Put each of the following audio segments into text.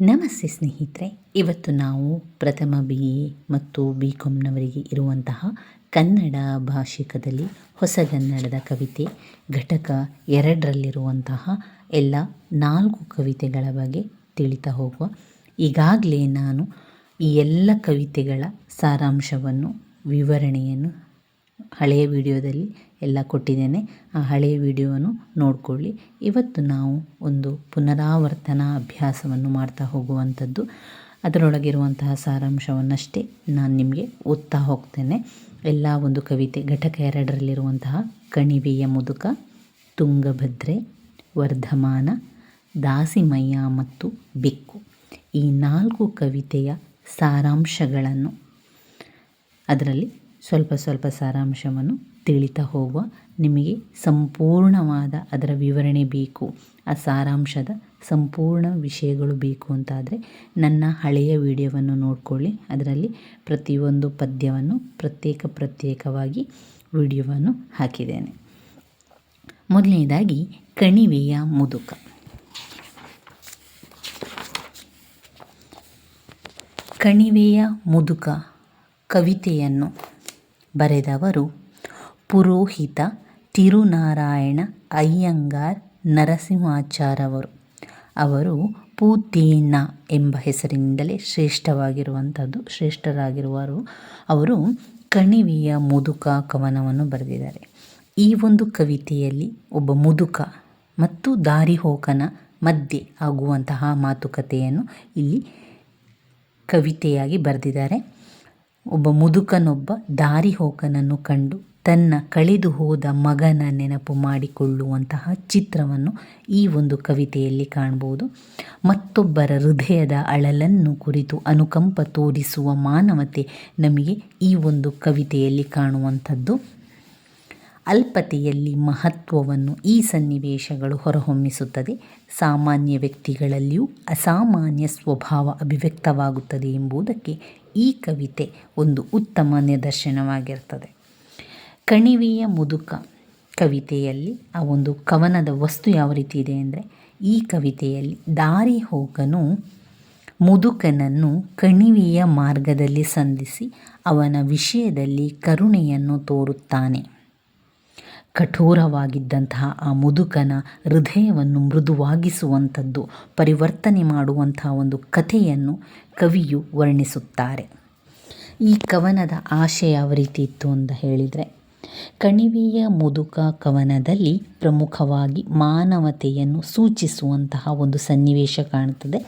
ನಮಸ್ತೆ ಸ್ನೇಹಿತರೆ, ಇವತ್ತು ನಾವು ಪ್ರಥಮ ಬಿ ಎ ಮತ್ತು ಬಿ ಕಾಮ್ನವರಿಗೆ ಇರುವಂತಹ ಕನ್ನಡ ಭಾಷಿಕದಲ್ಲಿ ಹೊಸಗನ್ನಡದ ಕವಿತೆ, ಘಟಕ ಎರಡರಲ್ಲಿರುವಂತಹ ಎಲ್ಲ ನಾಲ್ಕು ಕವಿತೆಗಳ ಬಗ್ಗೆ ತಿಳಿತಾ ಹೋಗುವ. ಈಗಾಗಲೇ ನಾನು ಈ ಎಲ್ಲ ಕವಿತೆಗಳ ಸಾರಾಂಶವನ್ನು, ವಿವರಣೆಯನ್ನು ಹಳೆಯ ವಿಡಿಯೋದಲ್ಲಿ ಎಲ್ಲ ಕೊಟ್ಟಿದ್ದೇನೆ. ಆ ಹಳೆಯ ವಿಡಿಯೋವನ್ನು ನೋಡಿಕೊಳ್ಳಿ. ಇವತ್ತು ನಾವು ಒಂದು ಪುನರಾವರ್ತನಾ ಅಭ್ಯಾಸವನ್ನು ಮಾಡ್ತಾ ಹೋಗುವಂಥದ್ದು. ಅದರೊಳಗಿರುವಂತಹ ಸಾರಾಂಶವನ್ನಷ್ಟೇ ನಾನು ನಿಮಗೆ ಓದ್ತಾ ಹೋಗ್ತೇನೆ. ಎಲ್ಲ ಒಂದು ಕವಿತೆ, ಘಟಕ ಎರಡರಲ್ಲಿರುವಂತಹ ಕಣಿವೆಯ ಮುದುಕ, ತುಂಗಭದ್ರೆ, ವರ್ಧಮಾನ, ದಾಸಿಮಯ್ಯ ಮತ್ತು ಬೆಕ್ಕು. ಈ ನಾಲ್ಕು ಕವಿತೆಯ ಸಾರಾಂಶಗಳನ್ನು ಅದರಲ್ಲಿ ಸ್ವಲ್ಪ ಸ್ವಲ್ಪ ಸಾರಾಂಶವನ್ನು ತಿಳಿತಾ ಹೋಗುವ ನಿಮಗೆ ಸಂಪೂರ್ಣವಾದ ಅದರ ವಿವರಣೆ ಬೇಕು. ಆ ಸಾರಾಂಶದ ಸಂಪೂರ್ಣ ವಿಷಯಗಳು ಬೇಕು ಅಂತಾದರೆ ನನ್ನ ಹಳೆಯ ವಿಡಿಯೋವನ್ನು ನೋಡಿಕೊಳ್ಳಿ. ಅದರಲ್ಲಿ ಪ್ರತಿಯೊಂದು ಪದ್ಯವನ್ನು ಪ್ರತ್ಯೇಕ ಪ್ರತ್ಯೇಕವಾಗಿ ವಿಡಿಯೋವನ್ನು ಹಾಕಿದ್ದೇನೆ. ಮೊದಲನೇದಾಗಿ, ಕಣಿವೆಯ ಮುದುಕ. ಕಣಿವೆಯ ಮುದುಕ ಕವಿತೆಯನ್ನು ಬರೆದವರು ಪುರೋಹಿತ ತಿರುನಾರಾಯಣ ಅಯ್ಯಂಗಾರ್ ನರಸಿಂಹಾಚಾರ್ಯವರು ಅವರು ಪೂತೇನ ಎಂಬ ಹೆಸರಿನಿಂದಲೇ ಶ್ರೇಷ್ಠವಾಗಿರುವಂಥದ್ದು ಶ್ರೇಷ್ಠರಾಗಿರುವರು ಅವರು ಕಣಿವೆಯ ಮುದುಕ ಕವನವನ್ನು ಬರೆದಿದ್ದಾರೆ. ಈ ಒಂದು ಕವಿತೆಯಲ್ಲಿ ಒಬ್ಬ ಮುದುಕ ಮತ್ತು ದಾರಿಹೋಕನ ಮಧ್ಯೆ ಆಗುವಂತಹ ಮಾತುಕತೆಯನ್ನು ಇಲ್ಲಿ ಕವಿತೆಯಾಗಿ ಬರೆದಿದ್ದಾರೆ. ಒಬ್ಬ ಮುದುಕನೊಬ್ಬ ದಾರಿಹೋಕನನ್ನು ಕಂಡು ತನ್ನ ಕಳೆದು ಹೋದ ಮಗನ ನೆನಪು ಮಾಡಿಕೊಳ್ಳುವಂತಹ ಚಿತ್ರವನ್ನು ಈ ಒಂದು ಕವಿತೆಯಲ್ಲಿ ಕಾಣಬಹುದು ಮತ್ತೊಬ್ಬರ ಹೃದಯದ ಅಳಲನ್ನು ಕುರಿತು ಅನುಕಂಪ ತೋರಿಸುವ ಮಾನವತೆ ನಮಗೆ ಈ ಒಂದು ಕವಿತೆಯಲ್ಲಿ ಕಾಣುವಂಥದ್ದು. ಅಲ್ಪತೆಯಲ್ಲಿ ಮಹತ್ವವನ್ನು ಈ ಸನ್ನಿವೇಶಗಳು ಹೊರಹೊಮ್ಮಿಸುತ್ತದೆ. ಸಾಮಾನ್ಯ ವ್ಯಕ್ತಿಗಳಲ್ಲಿಯೂ ಅಸಾಮಾನ್ಯ ಸ್ವಭಾವ ಅಭಿವ್ಯಕ್ತವಾಗುತ್ತದೆ ಎಂಬುದಕ್ಕೆ ಈ ಕವಿತೆ ಒಂದು ಉತ್ತಮ ನಿದರ್ಶನವಾಗಿರ್ತದೆ. ಕಣಿವೆಯ ಮುದುಕ ಕವಿತೆಯಲ್ಲಿ ಆ ಒಂದು ಕವನದ ವಸ್ತು ಯಾವ ರೀತಿ ಇದೆ ಅಂದರೆ, ಈ ಕವಿತೆಯಲ್ಲಿ ದಾರಿ ಹೋಗನು ಮುದುಕನನ್ನು ಕಣಿವೆಯ ಮಾರ್ಗದಲ್ಲಿ ಸಂಧಿಸಿ ಅವನ ವಿಷಯದಲ್ಲಿ ಕರುಣೆಯನ್ನು ತೋರುತ್ತಾನೆ. ಕಠೋರವಾಗಿದ್ದಂತಹ ಆ ಮುದುಕನ ಹೃದಯವನ್ನು ಮೃದುವಾಗಿಸುವಂಥದ್ದು, ಪರಿವರ್ತನೆ ಮಾಡುವಂತಹ ಒಂದು ಕಥೆಯನ್ನು ಕವಿಯು ವರ್ಣಿಸುತ್ತಾರೆ. ಈ ಕವನದ ಆಶಯ ಯಾವ ರೀತಿ ಇತ್ತು ಅಂತ ಹೇಳಿದರೆ, ಕಣಿವೆಯ ಮುದುಕ ಕವನದಲ್ಲಿ ಪ್ರಮುಖವಾಗಿ ಮಾನವತೆಯನ್ನು ಸೂಚಿಸುವಂತಹ ಒಂದು ಸನ್ನಿವೇಶ ಕಾಣುತ್ತದೆ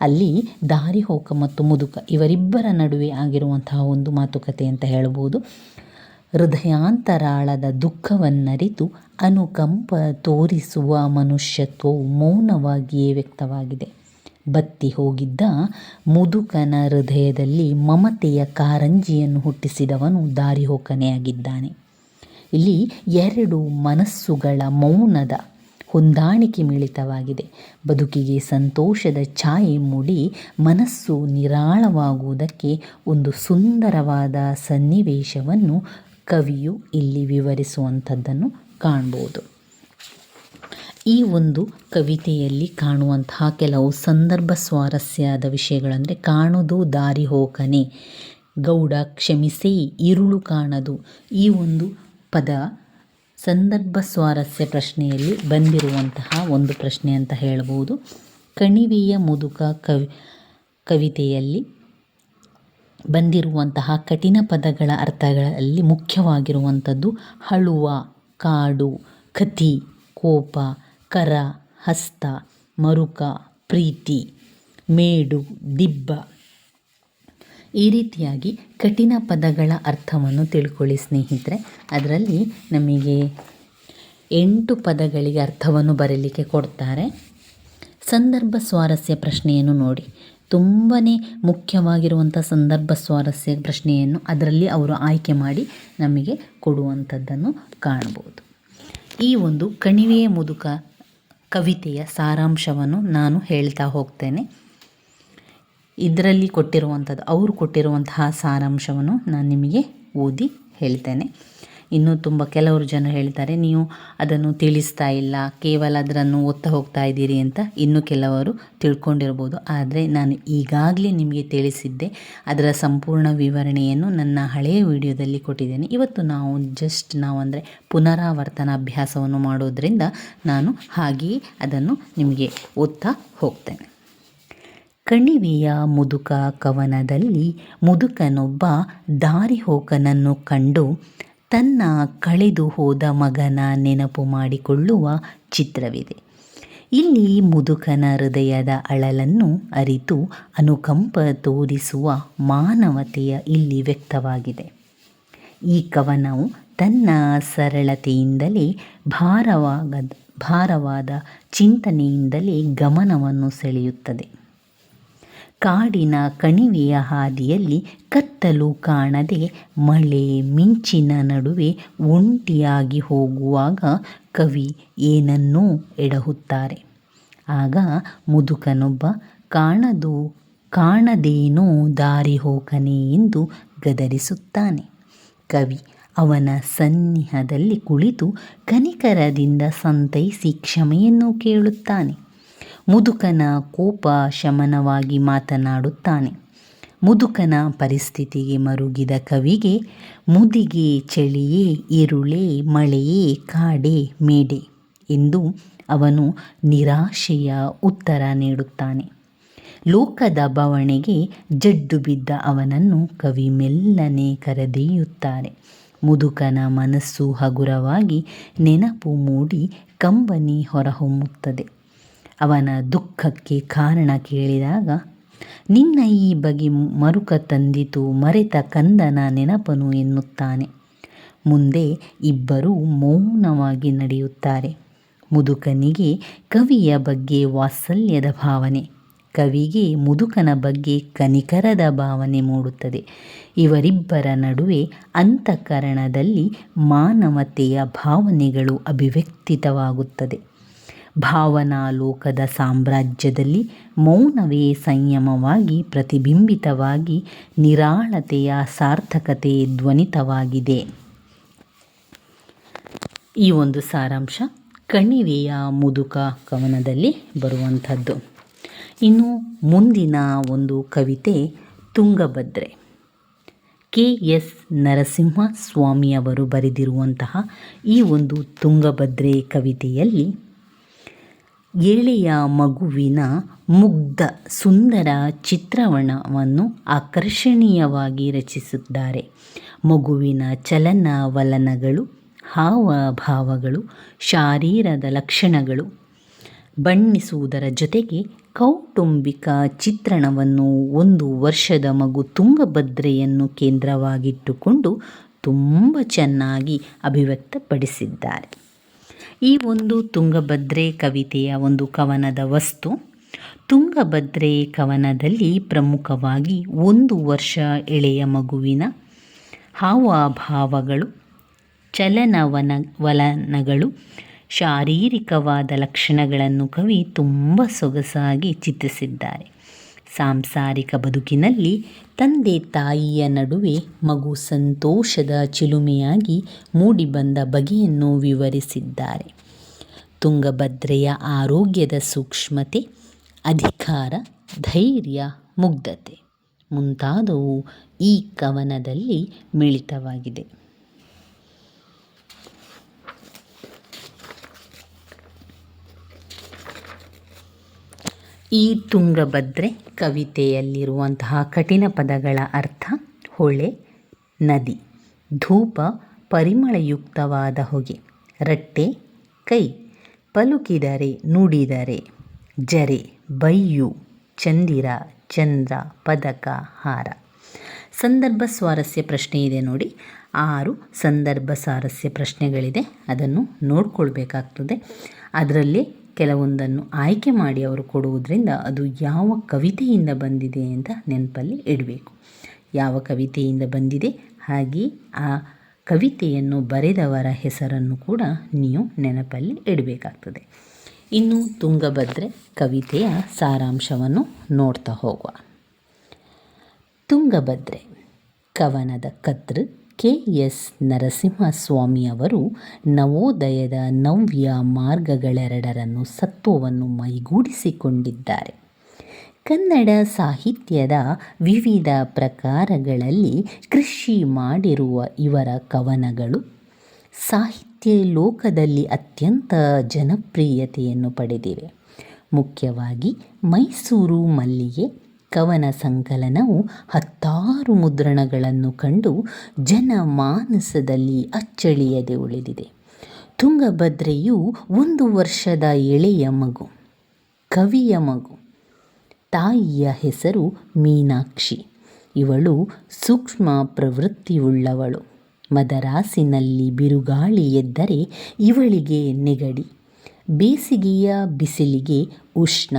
ಅಲ್ಲಿ ದಾರಿಹೋಕ ಮತ್ತು ಮುದುಕ ಇವರಿಬ್ಬರ ನಡುವೆ ಆಗಿರುವಂತಹ ಒಂದು ಮಾತುಕತೆ ಅಂತ ಹೇಳ್ಬೋದು. ಹೃದಯಾಂತರಾಳದ ದುಃಖವನ್ನರಿತು ಅನುಕಂಪ ತೋರಿಸುವ ಮನುಷ್ಯತ್ವವು ಮೌನವಾಗಿಯೇ ವ್ಯಕ್ತವಾಗಿದೆ. ಬತ್ತಿ ಹೋಗಿದ್ದ ಮುದುಕನ ಹೃದಯದಲ್ಲಿ ಮಮತೆಯ ಕಾರಂಜಿಯನ್ನು ಹುಟ್ಟಿಸಿದವನು ದಾರಿಹೋಕನೇ ಆಗಿದ್ದಾನೆ ಇಲ್ಲಿ ಎರಡು ಮನಸ್ಸುಗಳ ಮೌನದ ಹೊಂದಾಣಿಕೆ ಮಿಳಿತವಾಗಿದೆ. ಬದುಕಿಗೆ ಸಂತೋಷದ ಛಾಯೆ ಮೂಡಿ ಮನಸ್ಸು ನಿರಾಳವಾಗುವುದಕ್ಕೆ ಒಂದು ಸುಂದರವಾದ ಸನ್ನಿವೇಶವನ್ನು ಕವಿಯು ಇಲ್ಲಿ ವಿವರಿಸುವಂಥದ್ದನ್ನು ಕಾಣ್ಬೋದು. ಈ ಒಂದು ಕವಿತೆಯಲ್ಲಿ ಕಾಣುವಂತಹ ಕೆಲವು ಸಂದರ್ಭ ಸ್ವಾರಸ್ಯದ ವಿಷಯಗಳಂದರೆ, ಕಾಣುದು ದಾರಿ ಹೋಕನೆ, ಗೌಡ ಕ್ಷಮಿಸಿ ಇರುಳು ಕಾಣದು. ಈ ಒಂದು ಪದ ಸಂದರ್ಭ ಸ್ವಾರಸ್ಯ ಪ್ರಶ್ನೆಯಲ್ಲಿ ಬಂದಿರುವಂತಹ ಒಂದು ಪ್ರಶ್ನೆ ಅಂತ ಹೇಳ್ಬೋದು. ಕಣಿವೆಯ ಮುದುಕ ಕವಿ, ಕವಿತೆಯಲ್ಲಿ ಬಂದಿರುವಂತಹ ಕಠಿಣ ಪದಗಳ ಅರ್ಥಗಳಲ್ಲಿ ಮುಖ್ಯವಾಗಿರುವಂಥದ್ದು ಹಳುವ, ಕಾಡು ಕತಿ ಕೋಪ, ಕರ, ಹಸ್ತ, ಮರುಕ, ಪ್ರೀತಿ, ಮೇಡು, ದಿಬ್ಬ. ಈ ರೀತಿಯಾಗಿ ಕಠಿಣ ಪದಗಳ ಅರ್ಥವನ್ನು ತಿಳ್ಕೊಳ್ಳಿ ಸ್ನೇಹಿತರೆ. ಅದರಲ್ಲಿ ನಮಗೆ ಎಂಟು ಪದಗಳಿಗೆ ಅರ್ಥವನ್ನು ಬರೀಲಿಕ್ಕೆ ಕೊಡ್ತಾರೆ. ಸಂದರ್ಭ ಸ್ವಾರಸ್ಯ ಪ್ರಶ್ನೆಯನ್ನು ನೋಡಿ. ತುಂಬಾ ಮುಖ್ಯವಾಗಿರುವಂಥ ಸಂದರ್ಭ ಸ್ವಾರಸ್ಯ ಪ್ರಶ್ನೆಯನ್ನು ಅದರಲ್ಲಿ ಅವರು ಆಯ್ಕೆ ಮಾಡಿ ನಮಗೆ ಕೊಡುವಂಥದ್ದನ್ನು ಕಾಣಬಹುದು. ಈ ಒಂದು ಕಣಿವೆಯ ಮುದುಕ ಕವಿತೆಯ ಸಾರಾಂಶವನ್ನು ನಾನು ಹೇಳ್ತಾ ಹೋಗ್ತೇನೆ. ಇದರಲ್ಲಿ ಕೊಟ್ಟಿರುವಂಥದ್ದು ಅವರು ಕೊಟ್ಟಿರುವಂತಹ ಸಾರಾಂಶವನ್ನು ನಾನು ನಿಮಗೆ ಓದಿ ಹೇಳ್ತೇನೆ. ಇನ್ನೂ ತುಂಬ ಕೆಲವರು ಜನ ಹೇಳ್ತಾರೆ, ನೀವು ಅದನ್ನು ತಿಳಿಸ್ತಾ ಇಲ್ಲ, ಕೇವಲ ಅದರನ್ನು ಓದ್ತಾ ಹೋಗ್ತಾ ಇದ್ದೀರಿ ಅಂತ ಇನ್ನೂ ಕೆಲವರು ತಿಳ್ಕೊಂಡಿರ್ಬೋದು. ಆದರೆ ನಾನು ಈಗಾಗಲೇ ನಿಮಗೆ ತಿಳಿಸಿದ್ದೆ, ಅದರ ಸಂಪೂರ್ಣ ವಿವರಣೆಯನ್ನು ನನ್ನ ಹಳೆಯ ವಿಡಿಯೋದಲ್ಲಿ ಕೊಟ್ಟಿದ್ದೇನೆ. ಇವತ್ತು ನಾವು ಜಸ್ಟ್ ನಾವು ಅಂದರೆ ಪುನರಾವರ್ತನ ಅಭ್ಯಾಸವನ್ನು ಮಾಡೋದರಿಂದ ನಾನು ಹಾಗೆಯೇ ಅದನ್ನು ನಿಮಗೆ ಓದ್ತಾ ಹೋಗ್ತೇನೆ. ಕಣಿವೆಯ ಮುದುಕ ಕವನದಲ್ಲಿ ಮುದುಕನೊಬ್ಬ ದಾರಿಹೋಕನನ್ನು ಕಂಡು ತನ್ನ ಕಳೆದು ಹೋದ ಮಗನ ನೆನಪು ಮಾಡಿಕೊಳ್ಳುವ ಚಿತ್ರವಿದೆ. ಇಲ್ಲಿ ಮುದುಕನ ಹೃದಯದ ಅಳಲನ್ನು ಅರಿತು ಅನುಕಂಪ ತೋರಿಸುವ ಮಾನವತೆಯ ಇಲ್ಲಿ ವ್ಯಕ್ತವಾಗಿದೆ. ಈ ಕವನವು ತನ್ನ ಸರಳತೆಯಿಂದಲೇ ಭಾರವಾಗದ ಭಾರವಾದ ಚಿಂತನೆಯಿಂದಲೇ ಗಮನವನ್ನು ಸೆಳೆಯುತ್ತದೆ. ಕಾಡಿನ ಕಣಿವೆಯ ಹಾದಿಯಲ್ಲಿ ಕತ್ತಲು ಕಾಣದೆ ಮಳೆ ಮಿಂಚಿನ ನಡುವೆ ಒಂಟಿಯಾಗಿ ಹೋಗುವಾಗ ಕವಿ ಏನನ್ನೂ ಎಡಹುತ್ತಾರೆ. ಆಗ ಮುದುಕನೊಬ್ಬ, ಕಾಣದು, ಕಾಣದೇನೋ ದಾರಿ ಹೋಗನೆ ಎಂದು ಗದರಿಸುತ್ತಾನೆ. ಕವಿ ಅವನ ಸನ್ನಿಹದಲ್ಲಿ ಕುಳಿತು ಕನಿಕರದಿಂದ ಸಂತೈಸಿ ಕ್ಷಮೆಯನ್ನು ಕೇಳುತ್ತಾನೆ. ಮುದುಕನ ಕೋಪ ಶಮನವಾಗಿ ಮಾತನಾಡುತ್ತಾನೆ. ಮುದುಕನ ಪರಿಸ್ಥಿತಿಗೆ ಮರುಗಿದ ಕವಿಗೆ, ಮುದಿಗೆ ಚಳಿಯೇ, ಇರುಳೆ, ಮಳೆಯೇ, ಕಾಡೆ, ಮೇಡೆ ಎಂದು ಅವನು ನಿರಾಶೆಯ ಉತ್ತರ ನೀಡುತ್ತಾನೆ. ಲೋಕದ ಬವಣೆಗೆ ಜಡ್ಡು ಬಿದ್ದ ಅವನನ್ನು ಕವಿ ಮೆಲ್ಲನೆ ಕರೆದೊಯ್ಯುತ್ತಾರೆ. ಮುದುಕನ ಮನಸ್ಸು ಹಗುರವಾಗಿ ನೆನಪು ಮೂಡಿ ಕಂಬನಿ ಹೊರಹೊಮ್ಮುತ್ತದೆ. ಅವನ ದುಃಖಕ್ಕೆ ಕಾರಣ ಕೇಳಿದಾಗ, ನಿನ್ನ ಈ ಬಗೆ ಮರುಕ ತಂದಿತು, ಮರೆತ ಕಂದನ ನೆನಪನು ಎನ್ನುತ್ತಾನೆ. ಮುಂದೆ ಇಬ್ಬರೂ ಮೌನವಾಗಿ ನಡೆಯುತ್ತಾರೆ. ಮುದುಕನಿಗೆ ಕವಿಯ ಬಗ್ಗೆ ವಾತ್ಸಲ್ಯದ ಭಾವನೆ, ಕವಿಗೆ ಮುದುಕನ ಬಗ್ಗೆ ಕನಿಕರದ ಭಾವನೆ ಮೂಡುತ್ತದೆ. ಇವರಿಬ್ಬರ ನಡುವೆ ಅಂತಃಕರಣದಲ್ಲಿ ಮಾನವತೆಯ ಭಾವನೆಗಳು ಅಭಿವ್ಯಕ್ತಿತವಾಗುತ್ತದೆ. ಭಾವನಾ ಲೋಕದ ಸಾಮ್ರಾಜ್ಯದಲ್ಲಿ ಮೌನವೇ ಸಂಯಮವಾಗಿ ಪ್ರತಿಬಿಂಬಿತವಾಗಿ ನಿರಾಳತೆಯ ಸಾರ್ಥಕತೆ ಧ್ವನಿತವಾಗಿದೆ. ಈ ಒಂದು ಸಾರಾಂಶ ಕಣಿವೆಯ ಮುದುಕ ಕವನದಲ್ಲಿ ಬರುವಂಥದ್ದು. ಇನ್ನು ಮುಂದಿನ ಒಂದು ಕವಿತೆ ತುಂಗಭದ್ರೆ. ಕೆ. ಎಸ್. ನರಸಿಂಹ ಸ್ವಾಮಿಯವರು ಬರೆದಿರುವಂತಹ ಈ ಒಂದು ತುಂಗಭದ್ರೆ ಕವಿತೆಯಲ್ಲಿ ಎಳೆಯ ಮಗುವಿನ ಮುಗ್ಧ ಸುಂದರ ಚಿತ್ರವಣವನ್ನು ಆಕರ್ಷಣೀಯವಾಗಿ ರಚಿಸಿದ್ದಾರೆ ಮಗುವಿನ ಚಲನವಲನಗಳು ಹಾವಭಾವಗಳು, ಶಾರೀರದ ಲಕ್ಷಣಗಳು ಬಣ್ಣಿಸುವುದರ ಜೊತೆಗೆ ಕೌಟುಂಬಿಕ ಚಿತ್ರಣವನ್ನು ಒಂದು ವರ್ಷದ ಮಗು ತುಂಗಭದ್ರೆಯನ್ನು ಕೇಂದ್ರವಾಗಿಟ್ಟುಕೊಂಡು ತುಂಬ ಚೆನ್ನಾಗಿ ಅಭಿವ್ಯಕ್ತಪಡಿಸಿದ್ದಾರೆ. ಈ ಒಂದು ತುಂಗಭದ್ರೆ ಕವಿತೆಯ ಒಂದು ಕವನದ ವಸ್ತು, ತುಂಗಭದ್ರೆ ಕವನದಲ್ಲಿ ಪ್ರಮುಖವಾಗಿ ಒಂದು ವರ್ಷ ಎಳೆಯ ಮಗುವಿನ ಹಾವಭಾವಗಳು ಚಲನವನ ವಲನಗಳು ಶಾರೀರಿಕವಾದ ಲಕ್ಷಣಗಳನ್ನು ಕವಿ ತುಂಬ ಸೊಗಸಾಗಿ ಚಿತ್ರಿಸಿದ್ದಾರೆ. ಸಾಂಸಾರಿಕ ಬದುಕಿನಲ್ಲಿ ತಂದೆ ತಾಯಿಯ ನಡುವೆ ಮಗು ಸಂತೋಷದ ಚಿಲುಮೆಯಾಗಿ ಮೂಡಿಬಂದ ಬಗೆಯನ್ನು ವಿವರಿಸಿದ್ದಾರೆ. ತುಂಗಭದ್ರೆಯ ಆರೋಗ್ಯದ ಸೂಕ್ಷ್ಮತೆ, ಅಧಿಕಾರ, ಧೈರ್ಯ, ಮುಗ್ಧತೆ ಮುಂತಾದವು ಈ ಕವನದಲ್ಲಿ ಮಿಳಿತವಾಗಿದೆ. ಈ ತುಂಗಭದ್ರೆ ಕವಿತೆಯಲ್ಲಿರುವಂತಹ ಕಠಿಣ ಪದಗಳ ಅರ್ಥ ಹೊಳೆ, ನದಿ, ಧೂಪ, ಪರಿಮಳಯುಕ್ತವಾದ ಹೊಗೆ, ರಟ್ಟೆ, ಕೈ, ಪಲುಕಿದರೆ ನುಡಿದರೆ ಜರೆ, ಬೈಯು, ಚಂದಿರ, ಚಂದ್ರ, ಪದಕ, ಹಾರ. ಸಂದರ್ಭ ಸ್ವಾರಸ್ಯ ಪ್ರಶ್ನೆ ಇದೆ ನೋಡಿ. ಆರು ಸಂದರ್ಭ ಸ್ವಾರಸ್ಯ ಪ್ರಶ್ನೆಗಳಿದೆ. ಅದನ್ನು ನೋಡ್ಕೊಳ್ಬೇಕಾಗ್ತದೆ. ಅದರಲ್ಲಿ ಕೆಲವೊಂದನ್ನು ಆಯ್ಕೆ ಮಾಡಿ ಅವರು ಕೊಡುವುದರಿಂದ ಅದು ಯಾವ ಕವಿತೆಯಿಂದ ಬಂದಿದೆ ಅಂತ ನೆನಪಲ್ಲಿ ಇಡಬೇಕು. ಯಾವ ಕವಿತೆಯಿಂದ ಬಂದಿದೆ? ಹಾಗೆ ಆ ಕವಿತೆಯನ್ನು ಬರೆದವರ ಹೆಸರನ್ನು ಕೂಡ ನೀವು ನೆನಪಲ್ಲಿ ಇಡಬೇಕಾಗ್ತದೆ. ಇನ್ನು ತುಂಗಭದ್ರೆ ಕವಿತೆಯ ಸಾರಾಂಶವನ್ನು ನೋಡ್ತಾ ಹೋಗುವ. ತುಂಗಭದ್ರೆ ಕವನದ ಕರ್ತೃ ಕೆ ಎಸ್ ನರಸಿಂಹಸ್ವಾಮಿಯವರು ನವೋದಯದ ನವ್ಯ ಮಾರ್ಗಗಳೆರಡರನ್ನು ಸತ್ವವನ್ನು ಮೈಗೂಡಿಸಿಕೊಂಡಿದ್ದಾರೆ. ಕನ್ನಡ ಸಾಹಿತ್ಯದ ವಿವಿಧ ಪ್ರಕಾರಗಳಲ್ಲಿ ಕೃಷಿ ಮಾಡಿರುವ ಇವರ ಕವನಗಳು ಸಾಹಿತ್ಯ ಲೋಕದಲ್ಲಿ ಅತ್ಯಂತ ಜನಪ್ರಿಯತೆಯನ್ನು ಪಡೆದಿವೆ. ಮುಖ್ಯವಾಗಿ ಮೈಸೂರು ಮಲ್ಲಿಗೆ ಕವನ ಸಂಕಲನವು ಹತ್ತಾರು ಮುದ್ರಣಗಳನ್ನು ಕಂಡು ಜನ ಮಾನಸದಲ್ಲಿ ಅಚ್ಚಳಿಯದೆ ಉಳಿದಿದೆ. ತುಂಗಭದ್ರೆಯು ಒಂದು ವರ್ಷದ ಎಳೆಯ ಮಗು, ಕವಿಯ ಮಗು, ತಾಯಿಯ ಹೆಸರು ಮೀನಾಕ್ಷಿ. ಇವಳು ಸೂಕ್ಷ್ಮ ಪ್ರವೃತ್ತಿಯುಳ್ಳವಳು. ಮದರಾಸಿನಲ್ಲಿ ಬಿರುಗಾಳಿ ಎದ್ದರೆ ಇವಳಿಗೆ ನೆಗಡಿ, ಬೇಸಿಗೆಯ ಬಿಸಿಲಿಗೆ ಉಷ್ಣ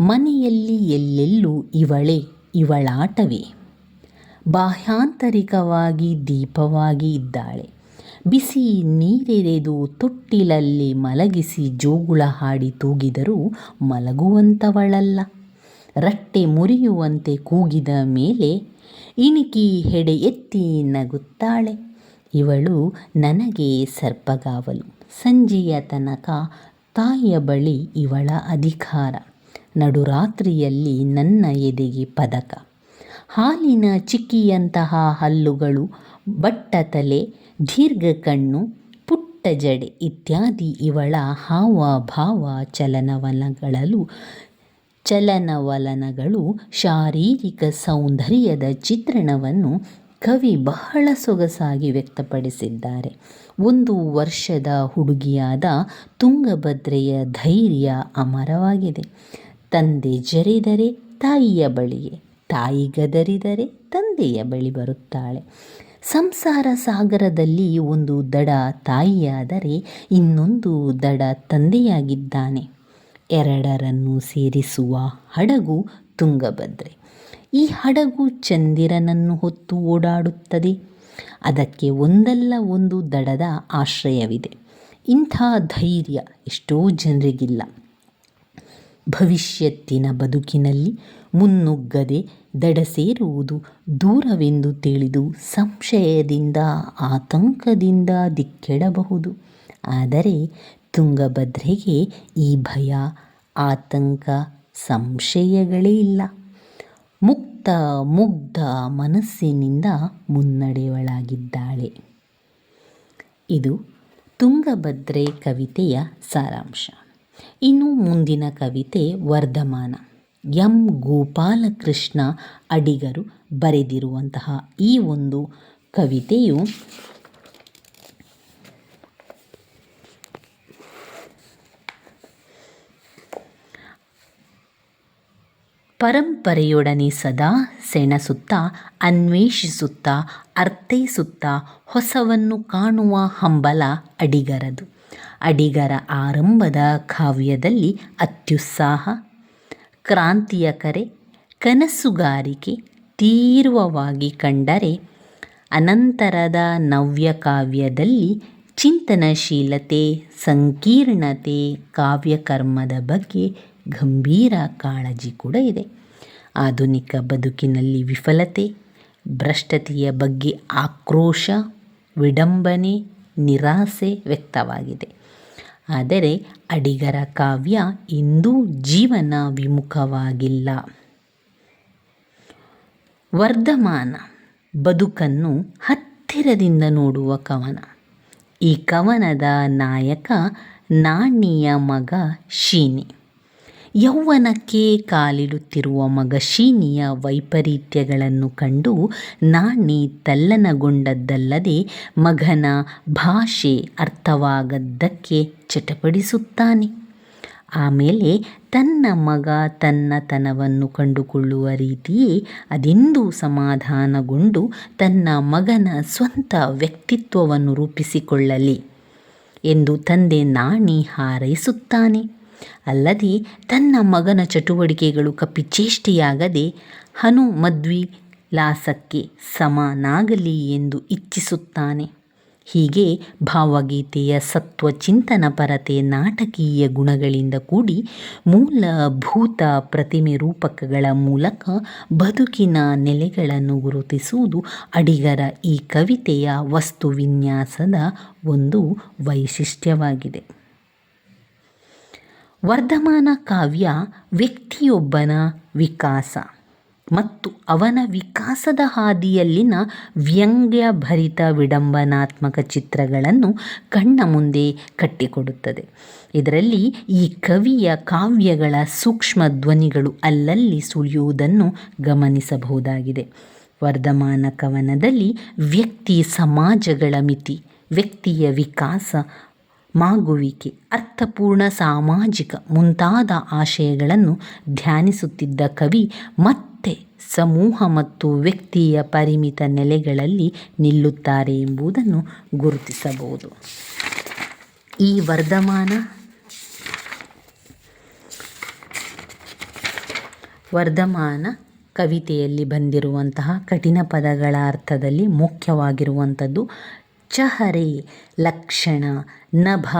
ಮನೆಯಲ್ಲಿ ಎಲ್ಲೆಲ್ಲೂ ಇವಳೇ, ಇವಳಾಟವೇ. ಬಾಹ್ಯಾಂತರಿಕವಾಗಿ ದೀಪವಾಗಿ ಇದ್ದಾಳೆ. ಬಿಸಿ ನೀರೆರೆದು ತೊಟ್ಟಿಲಲ್ಲಿ ಮಲಗಿಸಿ ಜೋಗುಳ ಹಾಡಿ ತೂಗಿದರೂ ಮಲಗುವಂಥವಳಲ್ಲ ರಟ್ಟೆ ಮುರಿಯುವಂತೆ ಕೂಗಿದ ಮೇಲೆ ಇಣಿಕಿ ಹೆಡೆ ಎತ್ತಿ ನಗುತ್ತಾಳೆ. ಇವಳು ನನಗೆ ಸರ್ಪಗಾವಲು. ಸಂಜೆಯ ತನಕ ತಾಯಿಯ ಬಳಿ ಇವಳ ಅಧಿಕಾರ. ನಡುರಾತ್ರಿಯಲ್ಲಿ ನನ್ನ ಎದೆಗೆ ಪದಕ. ಹಾಲಿನ ಚಿಕ್ಕಿಯಂತಹ ಹಲ್ಲುಗಳು, ಬಟ್ಟ ತಲೆ, ದೀರ್ಘ ಕಣ್ಣು, ಪುಟ್ಟ ಜಡೆ ಇತ್ಯಾದಿ ಇವಳ ಹಾವಭಾವ ಚಲನವಲನಗಳಲ್ಲೂ ಚಲನವಲನಗಳು ಶಾರೀರಿಕ ಸೌಂದರ್ಯದ ಚಿತ್ರಣವನ್ನು ಕವಿ ಬಹಳ ಸೊಗಸಾಗಿ ವ್ಯಕ್ತಪಡಿಸಿದ್ದಾರೆ. ಒಂದು ವರ್ಷದ ಹುಡುಗಿಯಾದ ತುಂಗಭದ್ರೆಯ ಧೈರ್ಯ ಅಮರವಾಗಿದೆ. ತಂದೆ ಜರಿದರೆ ತಾಯಿಯ ಬಳಿಗೆ ತಾಯಿ ಗದರಿದರೆ ತಂದೆಯ ಬಳಿ ಬರುತ್ತಾಳೆ. ಸಂಸಾರ ಸಾಗರದಲ್ಲಿ ಒಂದು ದಡ ತಾಯಿಯಾದರೆ ಇನ್ನೊಂದು ದಡ ತಂದೆಯಾಗಿದ್ದಾನೆ. ಎರಡರನ್ನು ಸೇರಿಸುವ ಹಡಗು ತುಂಗಭದ್ರೆ. ಈ ಹಡಗು ಚಂದಿರನನ್ನು ಹೊತ್ತು ಓಡಾಡುತ್ತದೆ. ಅದಕ್ಕೆ ಒಂದಲ್ಲ ಒಂದು ದಡದ ಆಶ್ರಯವಿದೆ. ಇಂಥ ಧೈರ್ಯ ಎಷ್ಟೋ ಜನರಿಗಿಲ್ಲ. ಭವಿಷ್ಯತ್ತಿನ ಬದುಕಿನಲ್ಲಿ ಮುನ್ನುಗ್ಗದೆ ದಡ ಸೇರುವುದು ದೂರವೆಂದು ತಿಳಿದು ಸಂಶಯದಿಂದ, ಆತಂಕದಿಂದ ದಿಕ್ಕೆಡಬಹುದು. ಆದರೆ ತುಂಗಭದ್ರೆಗೆ ಈ ಭಯ, ಆತಂಕ, ಸಂಶಯಗಳೇ ಇಲ್ಲ. ಮುಕ್ತ, ಮುಗ್ಧ ಮನಸ್ಸಿನಿಂದ ಮುನ್ನಡೆಯವಳಾಗಿದ್ದಾಳೆ ಇದು ತುಂಗಭದ್ರೆ ಕವಿತೆಯ ಸಾರಾಂಶ. ಇನ್ನು ಮುಂದಿನ ಕವಿತೆ ವರ್ಧಮಾನ. ಎಂ. ಗೋಪಾಲಕೃಷ್ಣ ಅಡಿಗರು ಬರೆದಿರುವಂತಹ ಈ ಒಂದು ಕವಿತೆಯು ಪರಂಪರೆಯೊಡನೆ ಸದಾ ಸೆಣಸುತ್ತಾ, ಅನ್ವೇಷಿಸುತ್ತಾ, ಅರ್ಥೈಸುತ್ತಾ ಹೊಸವನ್ನು ಕಾಣುವ ಹಂಬಲ ಅಡಿಗರದು. ಅಡಿಗರ ಆರಂಭದ ಕಾವ್ಯದಲ್ಲಿ ಅತ್ಯುತ್ಸಾಹ, ಕ್ರಾಂತಿಯ ಕರೆ, ಕನಸುಗಾರಿಕೆ ತೀವ್ರವಾಗಿ ಕಂಡರೆ ಅನಂತರದ ನವ್ಯ ಕಾವ್ಯದಲ್ಲಿ ಚಿಂತನಶೀಲತೆ, ಸಂಕೀರ್ಣತೆ, ಕಾವ್ಯಕರ್ಮದ ಬಗ್ಗೆ ಗಂಭೀರ ಕಾಳಜಿ ಕೂಡ ಇದೆ. ಆಧುನಿಕ ಬದುಕಿನಲ್ಲಿ ವಿಫಲತೆ, ಭ್ರಷ್ಟತೆಯ ಬಗ್ಗೆ ಆಕ್ರೋಶ, ವಿಡಂಬನೆ, ನಿರಾಸೆ ವ್ಯಕ್ತವಾಗಿದೆ. ಆದರೆ ಅಡಿಗರ ಕಾವ್ಯ ಇಂದೂ ಜೀವನ ವಿಮುಖವಾಗಿಲ್ಲ. ವರ್ಧಮಾನ ಬದುಕನ್ನು ಹತ್ತಿರದಿಂದ ನೋಡುವ ಕವನ. ಈ ಕವನದ ನಾಯಕ ನಾಣಿಯ ಮಗ ಶೀನಿ. ಯೌವನಕ್ಕೆ ಕಾಲಿಡುತ್ತಿರುವ ಮಗ ಶೀನಿಯ ವೈಪರೀತ್ಯಗಳನ್ನು ಕಂಡು ನಾಣಿ ತಲ್ಲನಗೊಂಡದ್ದಲ್ಲದೆ ಮಗನ ಭಾಷೆ ಅರ್ಥವಾಗದ್ದಕ್ಕೆ ಚಟಪಡಿಸುತ್ತಾನೆ ಆಮೇಲೆ ತನ್ನ ಮಗ ತನ್ನತನವನ್ನು ಕಂಡುಕೊಳ್ಳುವ ರೀತಿಯೇ ಅದೆಂದೂ ಸಮಾಧಾನಗೊಂಡು ತನ್ನ ಮಗನ ಸ್ವಂತ ವ್ಯಕ್ತಿತ್ವವನ್ನು ರೂಪಿಸಿಕೊಳ್ಳಲಿ ಎಂದು ತಂದೆ ನಾಣಿ ಹಾರೈಸುತ್ತಾನೆ. ಅಲ್ಲದೆ ತನ್ನ ಮಗನ ಚಟುವಟಿಕೆಗಳು ಕಪಿಚೇಷ್ಟೆಯಾಗದೆ ಹನುಮದ್ವಿಲಾಸಕ್ಕೆ ಸಮನಾಗಲಿ ಎಂದು ಇಚ್ಛಿಸುತ್ತಾನೆ. ಹೀಗೆ ಭಾವಗೀತೆಯ ಸತ್ವ ಚಿಂತನ ಪರತೆ ನಾಟಕೀಯ ಗುಣಗಳಿಂದ ಕೂಡಿ ಮೂಲಭೂತ ಪ್ರತಿಮೆ ರೂಪಕಗಳ ಮೂಲಕ ಬದುಕಿನ ನೆಲೆಗಳನ್ನು ಗುರುತಿಸುವುದು ಅಡಿಗರ ಈ ಕವಿತೆಯ ವಸ್ತು ವಿನ್ಯಾಸದ ಒಂದು ವೈಶಿಷ್ಟ್ಯವಾಗಿದೆ. ವರ್ಧಮಾನ ಕಾವ್ಯ ವ್ಯಕ್ತಿಯೊಬ್ಬನ ವಿಕಾಸ. ಮತ್ತು ಅವನ ವಿಕಾಸದ ಹಾದಿಯಲ್ಲಿನ ವ್ಯಂಗ್ಯಭರಿತ ವಿಡಂಬನಾತ್ಮಕ ಚಿತ್ರಗಳನ್ನು ಕಣ್ಣ ಮುಂದೆ ಕಟ್ಟಿಕೊಡುತ್ತದೆ. ಇದರಲ್ಲಿ ಈ ಕವಿಯ ಕಾವ್ಯಗಳ ಸೂಕ್ಷ್ಮ ಧ್ವನಿಗಳು ಅಲ್ಲಲ್ಲಿ ಸುಳಿಯುವುದನ್ನು ಗಮನಿಸಬಹುದಾಗಿದೆ. ವರ್ಧಮಾನ ಕವನದಲ್ಲಿ ವ್ಯಕ್ತಿ ಸಮಾಜಗಳ ಮಿತಿ, ವ್ಯಕ್ತಿಯ ವಿಕಾಸ, ಮಾಗುವಿಕೆ, ಅರ್ಥಪೂರ್ಣ ಸಾಮಾಜಿಕ ಮುಂತಾದ ಆಶಯಗಳನ್ನು ಧ್ಯಾನಿಸುತ್ತಿದ್ದ ಕವಿ ಮತ್ತೆ ಸಮೂಹ ಮತ್ತು ವ್ಯಕ್ತಿಯ ಪರಿಮಿತ ನೆಲೆಗಳಲ್ಲಿ ನಿಲ್ಲುತ್ತಾರೆ ಎಂಬುದನ್ನು ಗುರುತಿಸಬಹುದು. ಈ ವರ್ಧಮಾನ ವರ್ಧಮಾನ ಕವಿತೆಯಲ್ಲಿ ಬಂದಿರುವಂತಹ ಕಠಿಣ ಪದಗಳ ಅರ್ಥದಲ್ಲಿ ಮುಖ್ಯವಾಗಿರುವಂಥದ್ದು, ಚಹರೆ, ಲಕ್ಷಣ, ನಭ,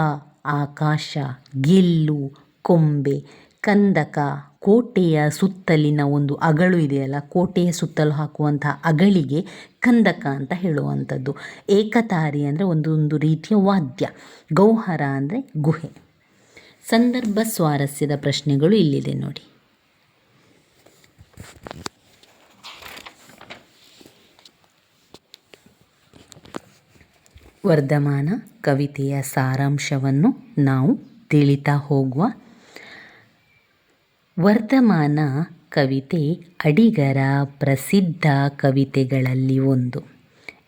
ಆಕಾಶ, ಗಿಲ್ಲು, ಕೊಂಬೆ, ಕಂದಕ ಕೋಟೆಯ ಸುತ್ತಲಿನ ಒಂದು ಅಗಳು ಇದೆಯಲ್ಲ, ಕೋಟೆಯ ಸುತ್ತಲೂ ಹಾಕುವಂತಹ ಅಗಳಿಗೆ ಕಂದಕ ಅಂತ ಹೇಳುವಂಥದ್ದು. ಏಕತಾರಿ ಅಂದರೆ ಒಂದೊಂದು ಒಂದು ರೀತಿಯ ವಾದ್ಯ, ಗೌಹರ ಅಂದರೆ ಗುಹೆ. ಸಂದರ್ಭ ಸ್ವಾರಸ್ಯದ ಪ್ರಶ್ನೆಗಳು ಇಲ್ಲಿದೆ ನೋಡಿ. ವರ್ಧಮಾನ ಕವಿತೆಯ ಸಾರಾಂಶವನ್ನು ನಾವು ತಿಳಿತಾ ಹೋಗುವ ವರ್ಧಮಾನ ಕವಿತೆ ಅಡಿಗರ ಪ್ರಸಿದ್ಧ ಕವಿತೆಗಳಲ್ಲಿ ಒಂದು.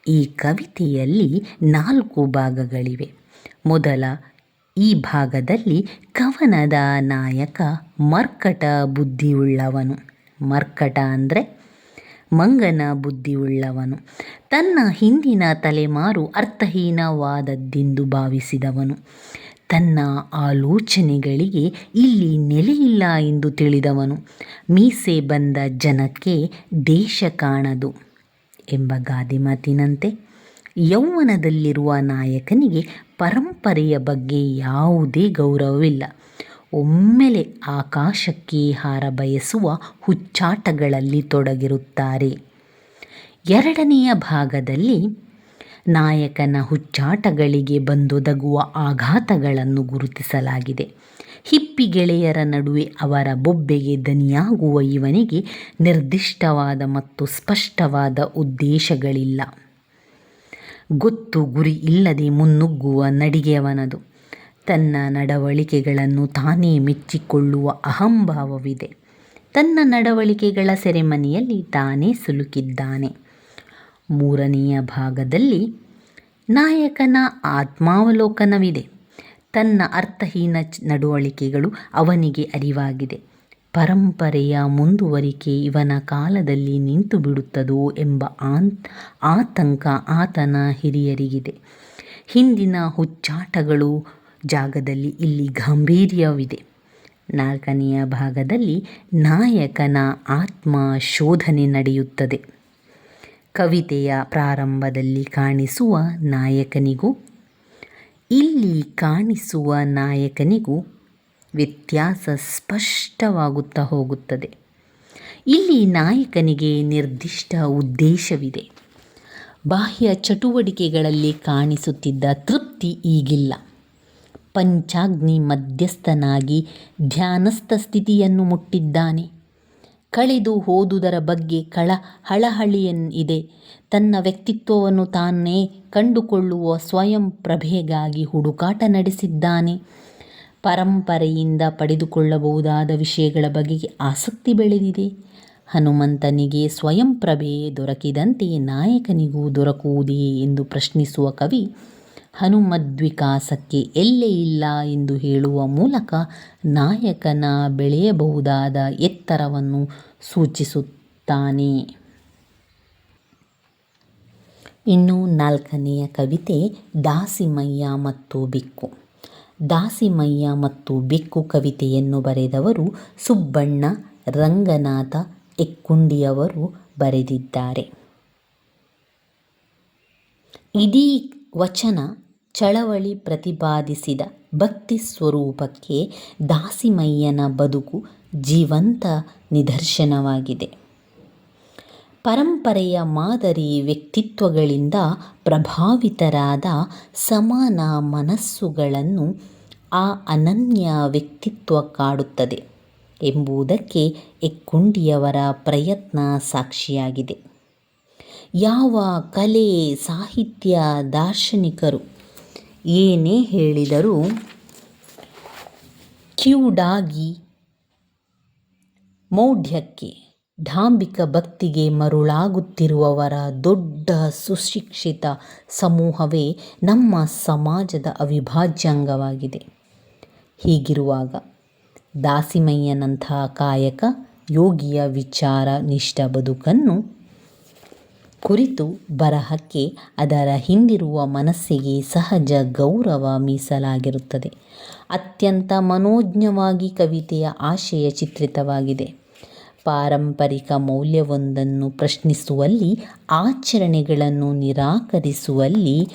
ಈ ಕವಿತೆಯಲ್ಲಿ ನಾಲ್ಕು ಭಾಗಗಳಿವೆ. ಮೊದಲ, ಈ ಭಾಗದಲ್ಲಿ ಕವನದ ನಾಯಕ ಮರ್ಕಟ ಬುದ್ಧಿಯುಳ್ಳವನು. ಮರ್ಕಟ ಅಂದರೆ ಮಂಗನ ಬುದ್ಧಿಯುಳ್ಳವನು. ತನ್ನ ಹಿಂದಿನ ತಲೆಮಾರು ಅರ್ಥಹೀನವಾದದ್ದೆಂದು ಭಾವಿಸಿದವನು. ತನ್ನ ಆಲೋಚನೆಗಳಿಗೆ ಇಲ್ಲಿ ನೆಲೆಯಿಲ್ಲ ಎಂದು ತಿಳಿದವನು. ಮೀಸೆ ಬಂದ ಜನಕ್ಕೆ ದೇಶ ಕಾಣದು ಎಂಬ ಗಾದೆ ಮಾತಿನಂತೆ. ಯೌವನದಲ್ಲಿರುವ ನಾಯಕನಿಗೆ ಪರಂಪರೆಯ ಬಗ್ಗೆ ಯಾವುದೇ ಗೌರವವಿಲ್ಲ. ಒಮ್ಮೆಲೆ ಆಕಾಶಕ್ಕೆ ಹಾರ ಬಯಸುವ ಹುಚ್ಚಾಟಗಳಲ್ಲಿ ತೊಡಗಿರುತ್ತಾರೆ. ಎರಡನೆಯ ಭಾಗದಲ್ಲಿ ನಾಯಕನ ಹುಚ್ಚಾಟಗಳಿಗೆ ಬಂದೊದಗುವ ಆಘಾತಗಳನ್ನು ಗುರುತಿಸಲಾಗಿದೆ. ಹಿಪ್ಪಿ ಗೆಳೆಯರ ನಡುವೆ ಅವರ ಬೊಬ್ಬೆಗೆ ದನಿಯಾಗುವ ಇವನಿಗೆ ನಿರ್ದಿಷ್ಟವಾದ ಮತ್ತು ಸ್ಪಷ್ಟವಾದ ಉದ್ದೇಶಗಳಿಲ್ಲ. ಗೊತ್ತು ಗುರಿ ಇಲ್ಲದೆ ಮುನ್ನುಗ್ಗುವ ನಡಿಗೆಯವನದು. ತನ್ನ ನಡವಳಿಕೆಗಳನ್ನು ತಾನೇ ಮೆಚ್ಚಿಕೊಳ್ಳುವ ಅಹಂಭಾವವಿದೆ. ತನ್ನ ನಡವಳಿಕೆಗಳ ಸೆರೆಮನೆಯಲ್ಲಿ ತಾನೇ ಸಿಲುಕಿದ್ದಾನೆ. ಮೂರನೆಯ ಭಾಗದಲ್ಲಿ ನಾಯಕನ ಆತ್ಮಾವಲೋಕನವಿದೆ. ತನ್ನ ಅರ್ಥಹೀನ ನಡವಳಿಕೆಗಳು ಅವನಿಗೆ ಅರಿವಾಗಿದೆ. ಪರಂಪರೆಯ ಮುಂದುವರಿಕೆ ಇವನ ಕಾಲದಲ್ಲಿ ನಿಂತು ಬಿಡುತ್ತದೋ ಎಂಬ ಆತಂಕ ಆತನ ಹಿರಿಯರಿಗಿದೆ. ಹಿಂದಿನ ಹುಚ್ಚಾಟಗಳು ಜಾಗದಲ್ಲಿ ಇಲ್ಲಿ ಗಾಂಭೀರ್ಯವಿದೆ. ನಾಲ್ಕನೆಯ ಭಾಗದಲ್ಲಿ ನಾಯಕನ ಆತ್ಮ ಶೋಧನೆ ನಡೆಯುತ್ತದೆ. ಕವಿತೆಯ ಪ್ರಾರಂಭದಲ್ಲಿ ಕಾಣಿಸುವ ನಾಯಕನಿಗೂ, ಇಲ್ಲಿ ಕಾಣಿಸುವ ನಾಯಕನಿಗೂ ವ್ಯತ್ಯಾಸ ಸ್ಪಷ್ಟವಾಗುತ್ತಾ ಹೋಗುತ್ತದೆ. ಇಲ್ಲಿ ನಾಯಕನಿಗೆ ನಿರ್ದಿಷ್ಟ ಉದ್ದೇಶವಿದೆ. ಬಾಹ್ಯ ಚಟುವಟಿಕೆಗಳಲ್ಲಿ ಕಾಣಿಸುತ್ತಿದ್ದ ತೃಪ್ತಿ ಈಗಿಲ್ಲ. ಪಂಚಾಗ್ನಿ ಮಧ್ಯಸ್ಥನಾಗಿ ಧ್ಯಾನಸ್ಥ ಸ್ಥಿತಿಯನ್ನು ಮುಟ್ಟಿದ್ದಾನೆ. ಕಳೆದು ಹೋದುದರ ಬಗ್ಗೆ ಕಳ ಹಳಹಳಿಯನ್ನಿದೆ ತನ್ನ ವ್ಯಕ್ತಿತ್ವವನ್ನು ತಾನೇ ಕಂಡುಕೊಳ್ಳುವ ಸ್ವಯಂ ಪ್ರಭೆಗಾಗಿ ಹುಡುಕಾಟ ನಡೆಸಿದ್ದಾನೆ. ಪರಂಪರೆಯಿಂದ ಪಡೆದುಕೊಳ್ಳಬಹುದಾದ ವಿಷಯಗಳ ಬಗೆಗೆ ಆಸಕ್ತಿ ಬೆಳೆದಿದೆ. ಹನುಮಂತನಿಗೆ ಸ್ವಯಂ ಪ್ರಭೆ ದೊರಕಿದಂತೆ ನಾಯಕನಿಗೂ ದೊರಕುವುದೇ ಎಂದು ಪ್ರಶ್ನಿಸುವ ಕವಿ ಹನುಮದ್ವಿಕಾಸಕ್ಕೆ ಎಲ್ಲೇ ಇಲ್ಲ ಎಂದು ಹೇಳುವ ಮೂಲಕ ನಾಯಕನ ಬೆಳೆಯಬಹುದಾದ ಎತ್ತರವನ್ನು ಸೂಚಿಸುತ್ತಾನೆ. ಇನ್ನು ನಾಲ್ಕನೆಯ ಕವಿತೆ, ದಾಸಿಮಯ್ಯ ಮತ್ತು ಬಿಕ್ಕು. ದಾಸಿಮಯ್ಯ ಮತ್ತು ಬಿಕ್ಕು ಕವಿತೆಯನ್ನು ಬರೆದವರು ಸುಬ್ಬಣ್ಣ ರಂಗನಾಥ ಎಕ್ಕುಂಡಿಯವರು ಬರೆದಿದ್ದಾರೆ. ಇಡೀ ವಚನ ಚಳವಳಿ ಪ್ರತಿಪಾದಿಸಿದ ಭಕ್ತಿ ಸ್ವರೂಪಕ್ಕೆ ದಾಸಿಮಯ್ಯನ ಬದುಕು ಜೀವಂತ ನಿದರ್ಶನವಾಗಿದೆ. ಪರಂಪರೆಯ ಮಾದರಿ ವ್ಯಕ್ತಿತ್ವಗಳಿಂದ ಪ್ರಭಾವಿತರಾದ ಸಮಾನ ಮನಸ್ಸುಗಳನ್ನು ಆ ಅನನ್ಯ ವ್ಯಕ್ತಿತ್ವ ಕಾಡುತ್ತದೆ ಎಂಬುದಕ್ಕೆ ಎಕ್ಕುಂಡಿಯವರ ಪ್ರಯತ್ನ ಸಾಕ್ಷಿಯಾಗಿದೆ. ಯಾವ ಕಲೆ, ಸಾಹಿತ್ಯ, ದಾರ್ಶನಿಕರು? ಏನೇ ಹೇಳಿದರೂ ಕ್ಯೂಡಾಗಿ ಮೌಢ್ಯಕ್ಕೆ ಢಾಂಬಿಕ ಭಕ್ತಿಗೆ ಮರುಳಾಗುತ್ತಿರುವವರ ದೊಡ್ಡ ಸುಶಿಕ್ಷಿತ ಸಮೂಹವೇ ನಮ್ಮ ಸಮಾಜದ ಅವಿಭಾಜ್ಯಾಂಗವಾಗಿದೆ. ಹೀಗಿರುವಾಗ ದಾಸಿಮಯ್ಯನಂಥ ಕಾಯಕ ಯೋಗಿಯ ವಿಚಾರ ನಿಷ್ಠ ಬದುಕನ್ನು ಕುರಿತು ಬರಹಕ್ಕೆ ಅದರ ಹಿಂದಿರುವ ಮನಸ್ಸಿಗೆ ಸಹಜ ಗೌರವ ಮೀಸಲಾಗಿರುತ್ತದೆ. ಅತ್ಯಂತ ಮನೋಜ್ಞವಾಗಿ ಕವಿತೆಯ ಆಶಯ ಚಿತ್ರಿತವಾಗಿದೆ. ಪಾರಂಪರಿಕ ಮೌಲ್ಯವೊಂದನ್ನು ಪ್ರಶ್ನಿಸುವಲ್ಲಿ, ಆಚರಣೆಗಳನ್ನು ನಿರಾಕರಿಸುವಲ್ಲಿ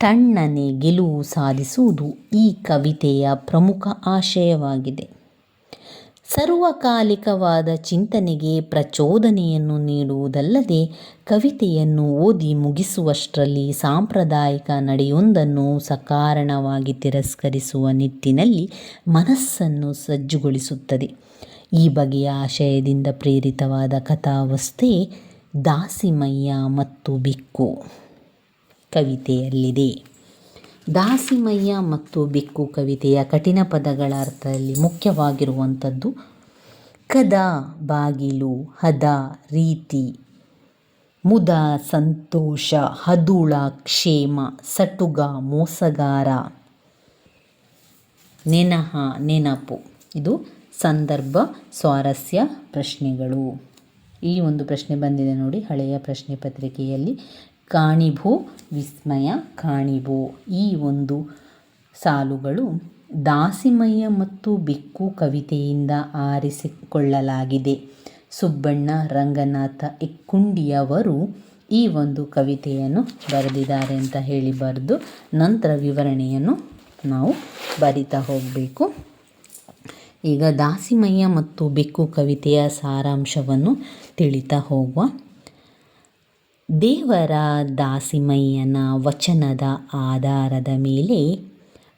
ತಣ್ಣನೆ ಗೆಲುವು ಸಾಧಿಸುವುದು ಈ ಕವಿತೆಯ ಪ್ರಮುಖ ಆಶಯವಾಗಿದೆ. ಸರ್ವಕಾಲಿಕವಾದ ಚಿಂತನೆಗೆ ಪ್ರಚೋದನೆಯನ್ನು ನೀಡುವುದಲ್ಲದೆ ಕವಿತೆಯನ್ನು ಓದಿ ಮುಗಿಸುವಷ್ಟರಲ್ಲಿ ಸಾಂಪ್ರದಾಯಿಕ ನಡೆಯೊಂದನ್ನು ಸಕಾರಣವಾಗಿ ತಿರಸ್ಕರಿಸುವ ನಿಟ್ಟಿನಲ್ಲಿ ಮನಸ್ಸನ್ನು ಸಜ್ಜುಗೊಳಿಸುತ್ತದೆ. ಈ ಬಗೆಯ ಆಶಯದಿಂದ ಪ್ರೇರಿತವಾದ ಕಥಾವಸ್ಥೆ ದಾಸಿಮಯ್ಯ ಮತ್ತು ಬಿಕ್ಕು. ಕವಿತೆಯಲ್ಲಿದೆ. ದಾಸಿಮಯ್ಯ ಮತ್ತು ಬಿಕ್ಕು ಕವಿತೆಯ ಕಠಿಣ ಪದಗಳ ಅರ್ಥದಲ್ಲಿ ಮುಖ್ಯವಾಗಿರುವಂಥದ್ದು, ಕದ, ಬಾಗಿಲು, ಹದ, ರೀತಿ, ಮುದ, ಸಂತೋಷ, ಹದುಳ, ಕ್ಷೇಮ, ಸಟುಗ, ಮೋಸಗಾರ, ನೆನಹ, ನೆನಪು. ಇದು ಸಂದರ್ಭ, ಸ್ವಾರಸ್ಯ ಪ್ರಶ್ನೆಗಳು. ಈ ಒಂದು ಪ್ರಶ್ನೆ ಬಂದಿದೆ ನೋಡಿ, ಹಳೆಯ ಪ್ರಶ್ನೆ ಪತ್ರಿಕೆಯಲ್ಲಿ. ಕಾಣಿಭೋ, ವಿಸ್ಮಯ ಕಾಣಿಭೋ. ಈ ಒಂದು ಸಾಲುಗಳು ದಾಸಿಮಯ್ಯ ಮತ್ತು ಬಿಕ್ಕು ಕವಿತೆಯಿಂದ ಆರಿಸಿಕೊಳ್ಳಲಾಗಿದೆ. ಸುಬ್ಬಣ್ಣ ರಂಗನಾಥ ಎಕ್ಕುಂಡಿಯವರು ಈ ಒಂದು ಕವಿತೆಯನ್ನು ಬರೆದಿದ್ದಾರೆ ಅಂತ ಹೇಳಿ ಬರೆದು ನಂತರ ವಿವರಣೆಯನ್ನು ನಾವು ಬರಿತಾ ಹೋಗಬೇಕು. ಈಗ ದಾಸಿಮಯ್ಯ ಮತ್ತು ಬೆಕ್ಕು ಕವಿತೆಯ ಸಾರಾಂಶವನ್ನು ತಿಳಿತಾ ಹೋಗುವ ದೇವರ ದಾಸಿಮಯ್ಯನ ವಚನದ ಆಧಾರದ ಮೇಲೆ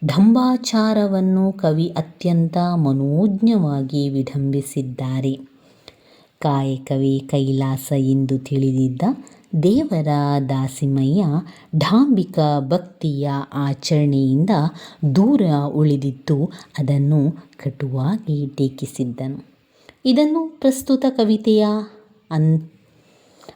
ಧಂಬಾಚಾರವನ್ನು ಕವಿ ಅತ್ಯಂತ ಮನೋಜ್ಞವಾಗಿ ವಿಧಂಬಿಸಿದ್ದಾರೆ ಕಾಯಕವೇ ಕೈಲಾಸ ಎಂದು ತಿಳಿದಿದ್ದ ದೇವರ ದಾಸಿಮಯ್ಯ ಢಾಂಬಿಕ ಭಕ್ತಿಯ ಆಚರಣೆಯಿಂದ ದೂರ ಉಳಿದಿದ್ದು ಅದನ್ನು ಕಟುವಾಗಿ ಟೀಕಿಸಿದ್ದನು. ಇದನ್ನು ಪ್ರಸ್ತುತ ಕವಿತೆಯ ಅನ್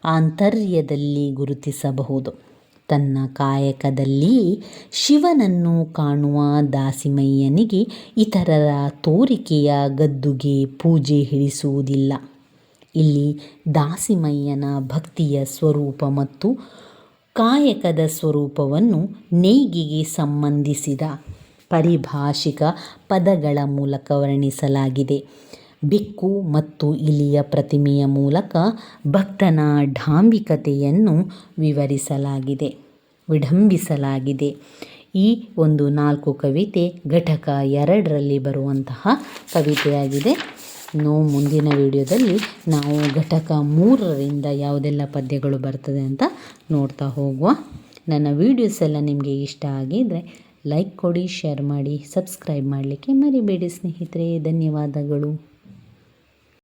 ಆಂತರ್ಯದಲ್ಲಿ ಗುರುತಿಸಬಹುದು. ತನ್ನ ಕಾಯಕದಲ್ಲಿ ಶಿವನನ್ನು ಕಾಣುವ ದಾಸಿಮಯ್ಯನಿಗೆ ಇತರರ ತೋರಿಕೆಯ ಗದ್ದುಗೆ ಪೂಜೆ ಹಿಡಿಸುವುದಿಲ್ಲ. ಇಲ್ಲಿ ದಾಸಿಮಯ್ಯನ ಭಕ್ತಿಯ ಸ್ವರೂಪ ಮತ್ತು ಕಾಯಕದ ಸ್ವರೂಪವನ್ನು ನೇಯ್ಗೆಗೆ ಸಂಬಂಧಿಸಿದ ಪರಿಭಾಷಿಕ ಪದಗಳ ಮೂಲಕ ವರ್ಣಿಸಲಾಗಿದೆ. ಬೆಕ್ಕು ಮತ್ತು ಇಲಿಯ ಪ್ರತಿಮೆಯ ಮೂಲಕ ಭಕ್ತನ ಢಾಂಬಿಕತೆಯನ್ನು ವಿವರಿಸಲಾಗಿದೆ, ವಿಡಂಬಿಸಲಾಗಿದೆ. ಈ ಒಂದು ನಾಲ್ಕು ಕವಿತೆ ಘಟಕ ಎರಡರಲ್ಲಿ ಬರುವಂತಹ ಕವಿತೆಯಾಗಿದೆ. ಇನ್ನು ಮುಂದಿನ ವಿಡಿಯೋದಲ್ಲಿ ನಾವು ಘಟಕ ಮೂರರಿಂದ ಯಾವುದೆಲ್ಲ ಪದ್ಯಗಳು ಬರ್ತದೆ ಅಂತ ನೋಡ್ತಾ ಹೋಗುವ. ನನ್ನ ವೀಡಿಯೋಸ್ ಎಲ್ಲ ನಿಮಗೆ ಇಷ್ಟ ಆಗಿದ್ದರೆ ಲೈಕ್ ಕೊಡಿ, ಶೇರ್ ಮಾಡಿ, ಸಬ್ಸ್ಕ್ರೈಬ್ ಮಾಡಲಿಕ್ಕೆ ಮರಿಬೇಡಿ ಸ್ನೇಹಿತರೆ. ಧನ್ಯವಾದಗಳು.